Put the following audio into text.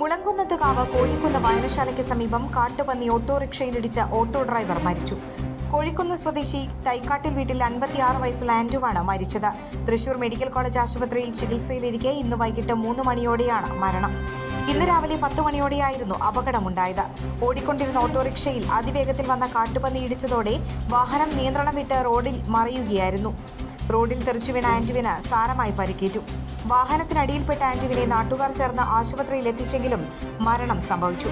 മുളങ്കുന്നത്ത് കാവ് കോഴിക്കുന്ന് വായനശാലയ്ക്ക് സമീപം കാട്ടുപന്നി ഓട്ടോറിക്ഷയിലിടിച്ച auto driver മരിച്ചു. കോഴിക്കുന്ന് സ്വദേശി തൈക്കാട്ടിൽ വീട്ടിൽ അൻപത്തിയാറ് വയസ്സുള്ള ആൻഡുവാണ് മരിച്ചത്. തൃശൂർ മെഡിക്കൽ കോളേജ് ആശുപത്രിയിൽ ചികിത്സയിലിരിക്കെ ഇന്ന് വൈകിട്ട് മൂന്ന് മണിയോടെയാണ് മരണം. ഇന്ന് രാവിലെ പത്ത് മണിയോടെയായിരുന്നു അപകടമുണ്ടായത്. ഓടിക്കൊണ്ടിരുന്ന ഓട്ടോറിക്ഷയിൽ അതിവേഗത്തിൽ വന്ന കാട്ടുപന്നി ഇടിച്ചതോടെ വാഹനം നിയന്ത്രണം വിട്ട് റോഡിൽ മറിയുകയായിരുന്നു. റോഡിൽ തെറിച്ചു വീണ ആന്റുവിന് സാരമായി പരിക്കേറ്റു. വാഹനത്തിനടിയിൽപ്പെട്ട ആന്റുവിനെ നാട്ടുകാർ ചേർന്ന് ആശുപത്രിയിൽ എത്തിച്ചെങ്കിലും മരണം സംഭവിച്ചു.